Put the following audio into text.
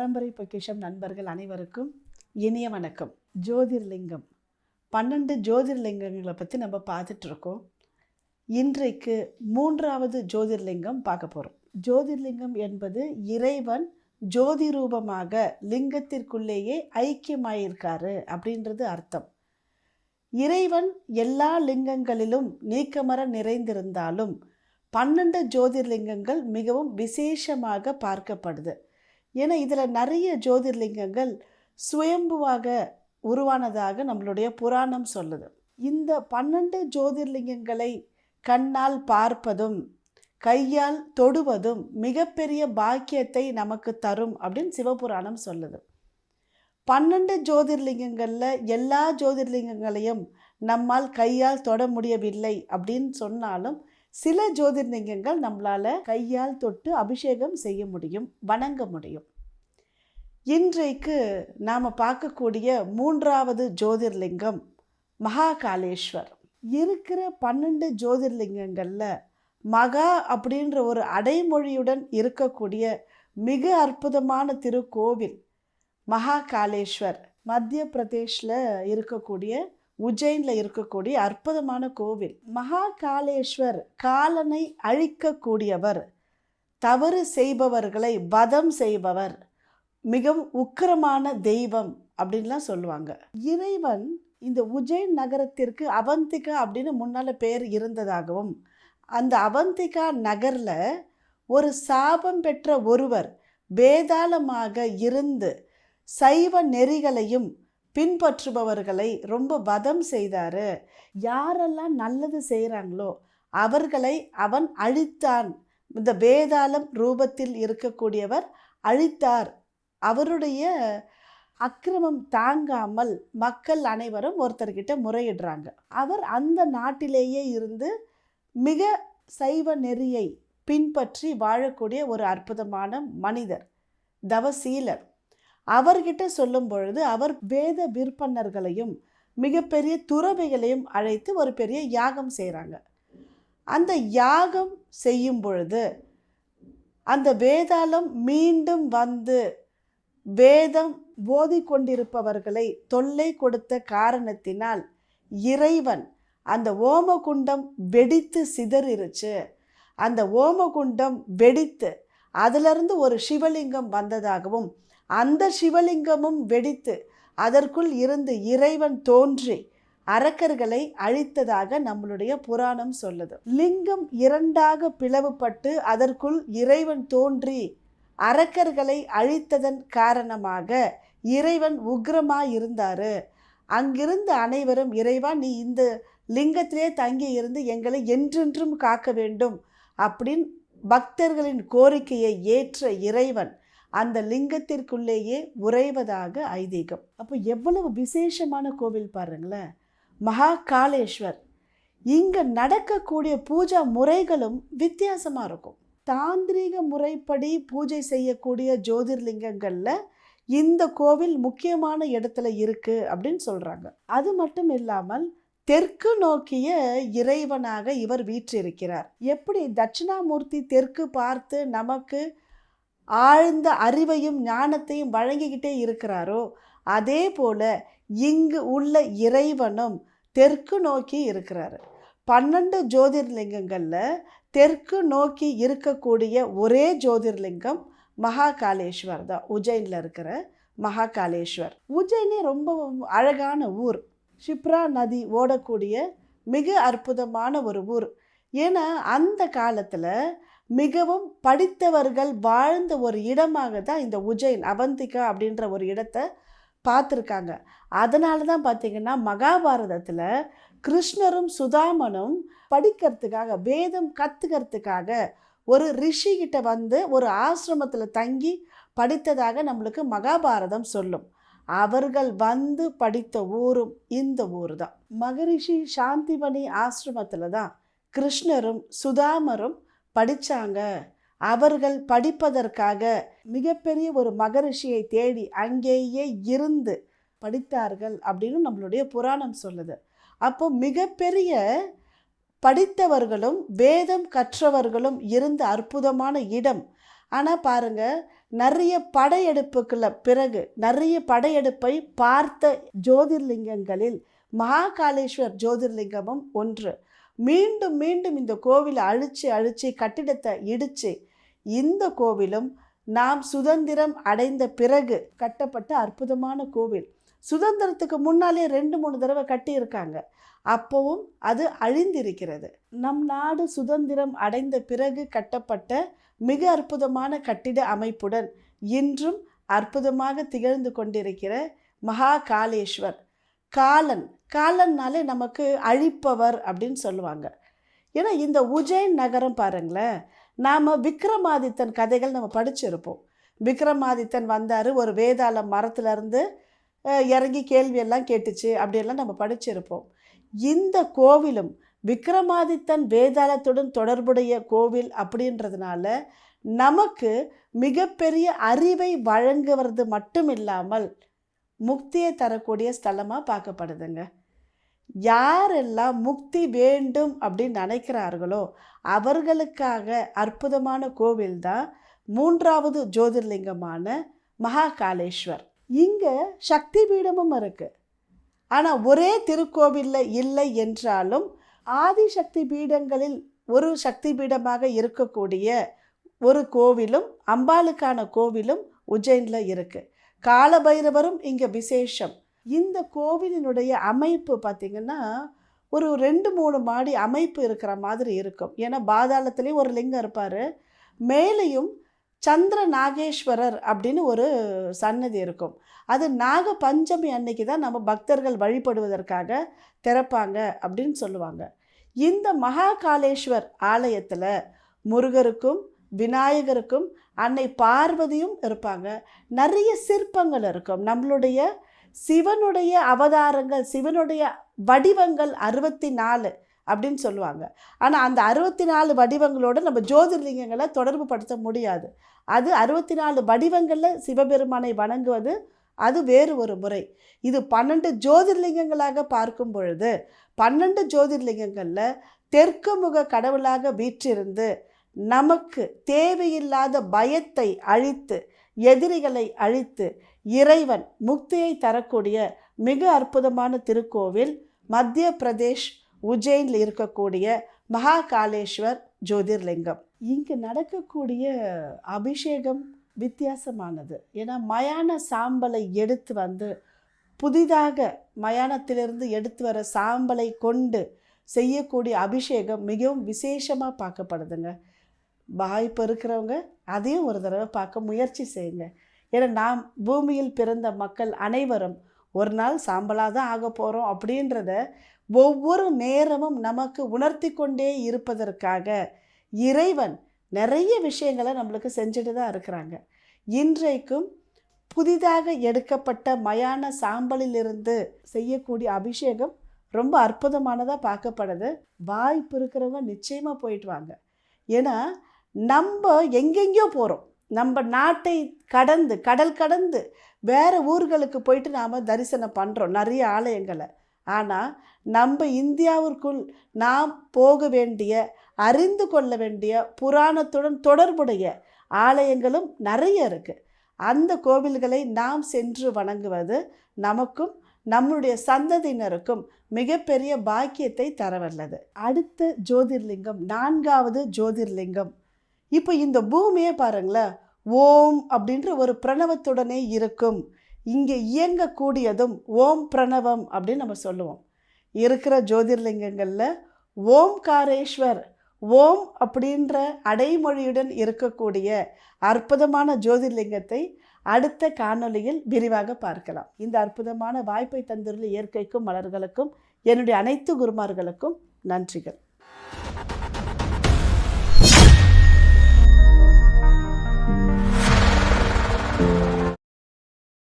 பரம்பரை பொக்கிஷம் நண்பர்கள் அனைவருக்கும் இனிய வணக்கம். ஜோதிர்லிங்கம். பன்னெண்டு ஜோதிர்லிங்கங்களை பற்றி நம்ம பார்த்துட்ருக்கோம். இன்றைக்கு மூன்றாவது ஜோதிர்லிங்கம் பார்க்க போகிறோம் ஜோதிர்லிங்கம் என்பது இறைவன் ஜோதி ரூபமாக லிங்கத்திற்குள்ளேயே ஐக்கியமாயிருக்காரு அப்படின்றது அர்த்தம். இறைவன் எல்லா லிங்கங்களிலும் நீக்கமர நிறைந்திருந்தாலும் பன்னெண்டு ஜோதிர்லிங்கங்கள் மிகவும் விசேஷமாக பார்க்கப்படுது. ஏன்னா இதில் நிறைய ஜோதிர்லிங்கங்கள் சுயம்புவாக உருவானதாக நம்மளுடைய புராணம் சொல்லுது. இந்த பன்னெண்டு ஜோதிர்லிங்கங்களை கண்ணால் பார்ப்பதும் கையால் தொடுவதும் மிகப்பெரிய பாக்கியத்தை நமக்கு தரும் அப்படின்னு சிவபுராணம் சொல்லுது. பன்னெண்டு ஜோதிர்லிங்கங்களில் எல்லா ஜோதிர்லிங்கங்களையும் நம்மால் கையால் தொட முடியவில்லை அப்படின்னு சொன்னாலும் சில ஜோதிர்லிங்கங்கள் நம்மளால் கையால் தொட்டு அபிஷேகம் செய்ய முடியும் வணங்க முடியும். இன்றைக்கு நாம் பார்க்கக்கூடிய மூன்றாவது ஜோதிர்லிங்கம் மகாகாலேஸ்வர். இருக்கிற பன்னெண்டு ஜோதிர்லிங்கங்களில் மகா அப்படின்ற ஒரு அடைமொழியுடன் இருக்கக்கூடிய மிக அற்புதமான திருக்கோவில் மகாகாலேஸ்வர். மத்திய பிரதேஷில் இருக்கக்கூடிய உஜ்ஜைனில் இருக்கக்கூடிய அற்புதமான கோவில். மகாகாலேஸ்வர் காலனை அழிக்கக்கூடியவர் தவறு செய்பவர்களை வதம் செய்பவர். மிகவும் உக்கிரமான தெய்வம் அப்படின்லாம் சொல்லுவாங்க. இறைவன் இந்த உஜ்ஜைன் நகரத்திற்கு அவந்திகா அப்படின்னு முன்னால் பேர் இருந்ததாகவும் அந்த அவந்திகா நகரில் ஒரு சாபம் பெற்ற ஒருவர் வேதாளமாக இருந்து சைவ நெறிகளையும் பின்பற்றுபவர்களை ரொம்ப வதம் செய்தார். யாரெல்லாம் நல்லது செய்கிறாங்களோ அவர்களை அவன் அழித்தான். இந்த வேதாளம் ரூபத்தில் இருக்கக்கூடியவர் அழித்தார். அவருடைய அக்கிரமம் தாங்காமல் மக்கள் அனைவரும் ஒருத்தர்கிட்ட முறையிடுறாங்க. அவர் அந்த நாட்டிலேயே இருந்து மிக சைவ நெறியை பின்பற்றி வாழக்கூடிய ஒரு அற்புதமான மனிதர் தவசீலர். அவர்கிட்ட சொல்லும் பொழுது அவர் வேத விற்பனர்களையும் மிகப்பெரிய துறவைகளையும் அழைத்து ஒரு பெரிய யாகம் செய்கிறாங்க அந்த யாகம் செய்யும் பொழுது அந்த வேதாளம் மீண்டும் வந்து வேதம் போதிக்கொண்டிருப்பவர்களை தொல்லை கொடுத்த காரணத்தினால் இறைவன் அந்த ஓமகுண்டம் வெடித்து சிதறிருச்சு. அந்த ஓமகுண்டம் வெடித்து அதிலிருந்து ஒரு சிவலிங்கம் வந்ததாகவும் அந்த சிவலிங்கமும் வெடித்து அதற்குள் இருந்து இறைவன் தோன்றி அரக்கர்களை அழித்ததாக நம்மளுடைய புராணம் சொல்லுது. லிங்கம் இரண்டாக பிளவுபட்டு அதற்குள் இறைவன் தோன்றி அரக்கர்களை அழித்ததன் காரணமாக இறைவன் உக்ரமாக இருந்தார் அங்கிருந்து அனைவரும் இறைவா நீ இந்த லிங்கத்திலே தங்கி இருந்து எங்களை என்றென்றும் காக்க வேண்டும் அப்படின்னு பக்தர்களின் கோரிக்கையை ஏற்ற இறைவன் அந்த லிங்கத்திற்குள்ளேயே உறைவதாக ஐதீகம். அப்போ எவ்வளவு விசேஷமான கோவில் பாருங்களேன். மகா காளேஸ்வர் இங்கே நடக்கக்கூடிய பூஜா முறைகளும் வித்தியாசமாக இருக்கும். தாந்திரீக முறைப்படி பூஜை செய்யக்கூடிய ஜோதிர்லிங்கங்களில் இந்த கோவில் முக்கியமான இடத்துல இருக்குது அப்படின்னு சொல்கிறாங்க அது மட்டும் இல்லாமல் தெற்கு நோக்கிய இறைவனாக இவர் வீற்றிருக்கிறார். எப்படி தட்சிணாமூர்த்தி தெற்கு பார்த்து நமக்கு ஆழ்ந்த அறிவையும் ஞானத்தையும் வழங்கிக்கிட்டே இருக்கிறாரோ அதே போல இங்கு உள்ள இறைவனும் தெற்கு நோக்கி இருக்கிறாரு. பன்னெண்டு ஜோதிர்லிங்கங்களில் தெற்கு நோக்கி இருக்கக்கூடிய ஒரே ஜோதிர்லிங்கம் மகாகாலேஸ்வர் தான் உஜ்ஜைனில் இருக்கிற மகாகாலேஸ்வர். உஜ்ஜைனே ரொம்ப அழகான ஊர். ஷிப்ரா நதி ஓடக்கூடிய மிக அற்புதமான ஒரு ஊர். ஏன்னா அந்த காலத்தில் மிகவும் படித்தவர்கள் வாழ்ந்த ஒரு இடமாக தான் இந்த உஜ்ஜைன் அவந்திகா அப்படின்ற ஒரு இடத்த பார்த்துருக்காங்க. அதனால தான் பார்த்திங்கன்னா மகாபாரதத்தில் கிருஷ்ணரும் சுதாமனும் படிக்கிறதுக்காக வேதம் கற்றுக்கிறதுக்காக ஒரு ரிஷிகிட்ட வந்து ஒரு ஆசிரமத்தில் தங்கி படித்ததாக நம்மளுக்கு மகாபாரதம் சொல்லும். அவர்கள் வந்து படித்த ஊரும் இந்த ஊர் தான். மகரிஷி சாந்திமணி ஆசிரமத்தில் தான் கிருஷ்ணரும் சுதாமரும் படித்தாங்க அவர்கள் படிப்பதற்காக மிகப்பெரிய ஒரு மகரிஷியை தேடி அங்கேயே இருந்து படித்தார்கள் அப்படின்னு நம்மளுடைய புராணம் சொல்லுது. அப்போ மிகப்பெரிய படித்தவர்களும் வேதம் கற்றவர்களும் இருந்த அற்புதமான இடம். ஆனால் பாருங்க நிறைய படையெடுப்புக்குள்ள பிறகு நிறைய படையெடுப்பை பார்த்த ஜோதிர்லிங்கங்களில் மகாகாலேஸ்வர் ஜோதிர்லிங்கமும் ஒன்று. மீண்டும் மீண்டும் இந்த கோவிலை அழிச்சு அழிச்சு கட்டிடத்தை இடித்து இந்த கோவிலும் நாம் சுதந்திரம் அடைந்த பிறகு கட்டப்பட்ட அற்புதமான கோவில். சுதந்திரத்துக்கு முன்னாலே ரெண்டு மூணு தடவை கட்டியிருக்காங்க. அப்போவும் அது அழிந்திருக்கிறது. நம் நாடு சுதந்திரம் அடைந்த பிறகு கட்டப்பட்ட மிக அற்புதமான கட்டிட அமைப்புடன் இன்றும் அற்புதமாக திகழ்ந்து கொண்டிருக்கிற மகா காளேஸ்வர் காலன். காலன்னாலே நமக்கு அழிப்பவர் அப்படின்னு சொல்லுவாங்க. ஏன்னா இந்த உஜைன் நகரம் பாருங்களேன். நாம் விக்ரமாதித்தன் கதைகள் நம்ம படிச்சிருப்போம். விக்ரமாதித்தன் வந்தார் ஒரு வேதாள மரத்துலேருந்து இறங்கி கேள்வியெல்லாம் கேட்டுச்சு. அப்படியெல்லாம் நம்ம படிச்சிருப்போம். இந்த கோவிலும் விக்ரமாதித்தன் வேதாளத்துடன் தொடர்புடைய கோவில் அப்படின்றதுனால நமக்கு மிகப்பெரிய அறிவை வழங்குவது மட்டும் இல்லாமல் முக்தியை தரக்கூடிய ஸ்தலமாக பார்க்கப்படுதுங்க. யாரெல்லாம் முக்தி வேண்டும் அப்படின்னு நினைக்கிறார்களோ அவர்களுக்காக அற்புதமான கோவில் தான் மூன்றாவது ஜோதிர்லிங்கமான மகாகாலேஸ்வர் இங்கே சக்தி பீடமும் இருக்குது ஆனால் ஒரே திருக்கோவிலில் இல்லை என்றாலும் ஆதிசக்தி பீடங்களில் ஒரு சக்தி பீடமாக இருக்கக்கூடிய ஒரு கோவிலும் அம்பாளுக்கான கோவிலும் உஜ்ஜைனில் இருக்குது காலபைரவரும் இங்கே விசேஷம். இந்த கோவிலினுடைய அமைப்பு பார்த்திங்கன்னா ஒரு ரெண்டு மூணு மாடி அமைப்பு இருக்கிற மாதிரி இருக்கும். ஏன்னா பாதாளத்துலேயும் ஒரு லிங்கம் இருப்பார். மேலேயும் சந்திர நாகேஸ்வரர் அப்படின்னு ஒரு சன்னதி இருக்கும். அது நாக பஞ்சமி அன்னைக்கு தான் நம்ம பக்தர்கள் வழிபடுவதற்காக திறப்பாங்க அப்படின்னு சொல்லுவாங்க. இந்த மகாகாலேஸ்வர் ஆலயத்தில் முருகருக்கும் விநாயகருக்கும் அன்னை பார்வதியும் இருப்பாங்க. நிறைய சிற்பங்கள் இருக்கும். நம்மளுடைய சிவனுடைய அவதாரங்கள் சிவனுடைய வடிவங்கள் அறுபத்தி நாலு அப்படின்னு சொல்லுவாங்க. ஆனால் அந்த அறுபத்தி நாலு வடிவங்களோடு நம்ம ஜோதிர்லிங்கங்களை தொடர்பு படுத்த முடியாது. அது அறுபத்தி நாலு வடிவங்களில் சிவபெருமானை வணங்குவது அது வேறு ஒரு முறை. இது பன்னெண்டு ஜோதிர்லிங்கங்களாக பார்க்கும் பொழுது பன்னெண்டு ஜோதிர்லிங்கங்களில் தெற்கு முக கடவுளாக வீற்றிருந்து நமக்கு தேவையில்லாத பயத்தை அழித்து எதிரிகளை அழித்து இறைவன் முக்தியை தரக்கூடிய மிக அற்புதமான திருக்கோவில் மத்திய பிரதேஷ் உஜ்ஜைனில் இருக்கக்கூடிய மகாகாலேஸ்வர் ஜோதிர்லிங்கம். இங்கு நடக்கக்கூடிய அபிஷேகம் வித்தியாசமானது. ஏன்னா மயான சாம்பலை எடுத்து வந்து புதிதாக மயானத்திலிருந்து எடுத்து வர சாம்பலை கொண்டு செய்யக்கூடிய அபிஷேகம் மிகவும் விசேஷமாக பார்க்கப்படுதுங்க. வாய்ப்பு இருக்கிறவங்க அதையும் ஒரு தடவை பார்க்க முயற்சி செய்யுங்க. ஏன்னா நாம் பூமியில் பிறந்த மக்கள் அனைவரும் ஒரு நாள் சாம்பலாக தான் ஆக போகிறோம் அப்படின்றத ஒவ்வொரு நேரமும் நமக்கு உணர்த்தி கொண்டே இருப்பதற்காக இறைவன் நிறைய விஷயங்களை நம்மளுக்கு செஞ்சுட்டு தான் இருக்கிறாங்க. இன்றைக்கும் புதிதாக எடுக்கப்பட்ட மயான சாம்பலிலிருந்து செய்யக்கூடிய அபிஷேகம் ரொம்ப அற்புதமானதாக பார்க்கப்படுது. வாய்ப்பு இருக்கிறவங்க நிச்சயமாக போயிட்டு வாங்க. ஏன்னா நம்ம எங்கெங்கேயோ போகிறோம் நம்ம நாட்டை கடந்து கடல் கடந்து வேறு ஊர்களுக்கு போயிட்டு நாம் தரிசனம் பண்ணுறோம் நிறைய ஆலயங்களை. ஆனால் நம்ம இந்தியாவிற்குள் நாம் போக வேண்டிய அறிந்து கொள்ள வேண்டிய புராணத்துடன் தொடர்புடைய ஆலயங்களும் நிறைய இருக்குது அந்த கோவில்களை நாம் சென்று வணங்குவது நமக்கும் நம்முடைய சந்ததியினருக்கும் மிகப்பெரிய பாக்கியத்தை தரவல்லது. அடுத்த ஜோதிர்லிங்கம் நான்காவது ஜோதிர்லிங்கம். இப்போ இந்த பூமியே பாருங்களேன். ஓம் அப்படின்ற ஒரு பிரணவத்துடனே இருக்கும். இங்கே இயங்கக்கூடியதும் ஓம் பிரணவம் அப்படின்னு நம்ம சொல்லுவோம். இருக்கிற ஜோதிர்லிங்கங்களில் ஓம்காரேஸ்வர் ஓம் அப்படின்ற அடைமொழியுடன் இருக்கக்கூடிய அற்புதமான ஜோதிர்லிங்கத்தை அடுத்த காணொளியில் விரிவாக பார்க்கலாம். இந்த அற்புதமான வாய்ப்பை தந்துள்ள இயற்கைக்கும் மலர்களுக்கும் என்னுடைய அனைத்து குருமார்களுக்கும் நன்றிகள்.